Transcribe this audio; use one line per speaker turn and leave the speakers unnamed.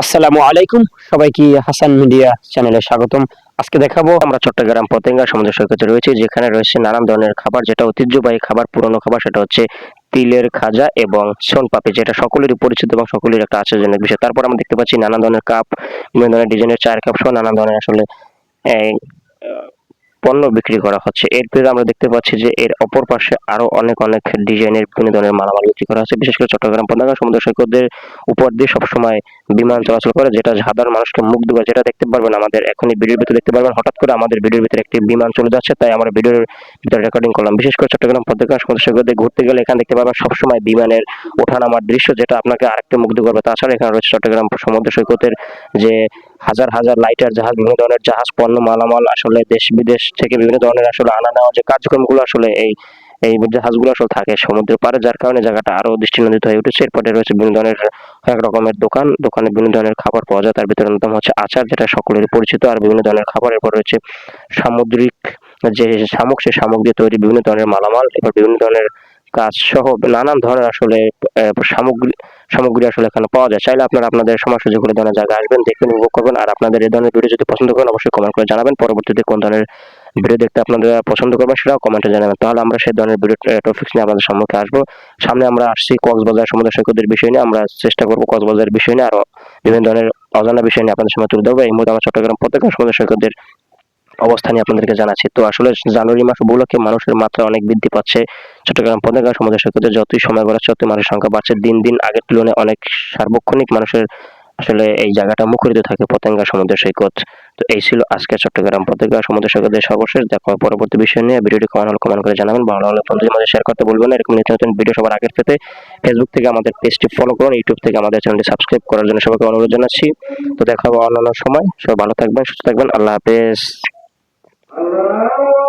আসসালামু আলাইকুম। সবাইকে হাসান মিডিয়া চ্যানেলে স্বাগতম। আজকে দেখাবো আমরা চট্টগ্রাম পতেঙ্গা সমুদ্র সৈকতে রয়েছে, যেখানে রয়েছে নানান ধরনের খাবার, যেটা ঐতিহ্যবাহী খাবার, পুরনো খাবার, সেটা হচ্ছে তিলের খাজা এবং সোন পাপড়ি, যেটা সকলেরই পরিচিত এবং সকলের একটা আশ্চর্যজনক বিষয়। তারপর আমরা দেখতে পাচ্ছি নানান ধরনের কাপ, বিভিন্ন ধরনের ডিজাইনের চায়ের কাপ সহ নানান ধরনের আসলে পণ্য বিক্রি করা হচ্ছে। এরপরে আমরা দেখতে পাচ্ছি যে এর অপর পাশে আরও অনেক অনেক ডিজাইনের বিভিন্ন ধরনের মালামাল বিক্রি করা হচ্ছে। বিশেষ করে চট্টগ্রাম পতেঙ্গা সমুদ্র সৈকতের উপর দিয়ে সবসময় বিমান চলাচল করে, যেটা সাধারণ মানুষকে মুগ্ধ করে যেটা দেখতে পারবেন আমাদের এখনই ভিডিওর ভিতরে দেখতে পারবেন। হঠাৎ করে আমাদের ভিডিওর ভিতরে একটি বিমান চলে যাচ্ছে, তাই আমরা ভিডিওর ভিতরে রেকর্ডিং করলাম। বিশেষ করে চট্টগ্রাম পতেঙ্গা সমুদ্র সৈকতে ঘুরতে গেলে এখানে দেখতে পারবেন সবসময় বিমানের ওঠানামার দৃশ্য, যেটা আপনাকে আরেকটু মুগ্ধ করবে। তাছাড়া এখানে রয়েছে চট্টগ্রাম সমুদ্র সৈকতের যে হাজার হাজার লাইটার জাহাজ, বিভিন্ন ধরনের জাহাজ, পণ্য, মালামাল আসলে দেশ বিদেশ থেকে বিভিন্ন ধরনের আসলে আনা নেওয়া যে কার্যক্রমগুলো আসলে এই এই জাহাজগুলো আসলে থাকে সমুদ্রের পাড়ে যার কারণে জায়গাটা আরও দৃষ্টিনন্দিত হয়ে উঠেছে। এরপরে রয়েছে বিভিন্ন ধরনের এক রকমের দোকান, দোকানে বিভিন্ন ধরনের খাবার পাওয়া যায়। তার ভিতরে অন্যতম হচ্ছে আচার, যেটা সকলের পরিচিত। আর বিভিন্ন ধরনের খাবার, এরপর রয়েছে সামুদ্রিক যে শামুক সে শামুক দিয়ে তৈরি, বিভিন্ন ধরনের মালামাল, এরপর বিভিন্ন ধরনের কাজ সহ নানান ধরনের আসলে সামগ্রী সামগ্রী আসলে এখানে পাওয়া যায়। চাইলে আপনারা আপনাদের সময় সুযোগ করে ধরনের জায়গায় আসবেন দেখবেন উপভোগ করবেন। আর আপনাদের এই ধরনের ভিডিও যদি পছন্দ করেন, অবশ্যই কমেন্ট করে জানাবেন। পরবর্তীতে কোন ধরনের ভিডিও দেখতে আপনারা পছন্দ করবেন সেটাও কমেন্টে জানাবেন। তাহলে আমরা সেই ধরনের ভিডিও টপিক্স নিয়ে আমাদের সম্মুখে আসব। সামনে আমরা আসছি কক্সবাজার সমুদ্র সৈকতের বিষয় নিয়ে। আমরা চেষ্টা করব কক্সবাজারের বিষয় নিয়ে আরও বিভিন্ন ধরনের অজানা বিষয় নিয়ে আপনাদের সময় তুলে ধরবো। এই মুহূর্তে আমরা চট্টগ্রাম প্রত্যেক সমুদ্র সৈকতের অবস্থানে আপনাদেরকে জানাচ্ছি। তো আসলে জানুয়ারি মাস উপলক্ষে মানুষের মাত্রা অনেক বৃদ্ধি পাচ্ছে। চট্টগ্রাম পনেগা সমুদ্র সৈকতে যতই সময় গড়াচ্ছে ততই মানুষের সংখ্যা বাড়ছে। দিন দিন আগের তুলনায় অনেক সার্বক্ষণিক মানুষের আসলে এই জায়গাটা মুখরিত থাকে, পতেঙ্গা সমুদ্র সৈকত। তো এই ছিল আজকে চট্টগ্রাম, পতেঙ্গা সমুদ্র সৈকতের সর্বশেষ, দেখা পরবর্তী বিষয় নিয়ে। ভিডিওটি কমেন্ট হলে কমেন্ট করে জানাবেন। ভালো লাগলে বন্ধুদের মাঝে শেয়ার করতে বলবেন এরকম নিত্য নতুন ভিডিও সবার আগের পেতে ফেসবুক থেকে আমাদের পেজটি ফলো করুন। ইউটিউব থেকে আমাদের চ্যানেলটি সাবস্ক্রাইব করার জন্য সবাইকে অনুরোধ জানাচ্ছি। তো দেখা হবে অন্যান্য সময়। সবাই ভালো থাকবেন, সুস্থ থাকবেন। আল্লাহ হাফেজ।
Allah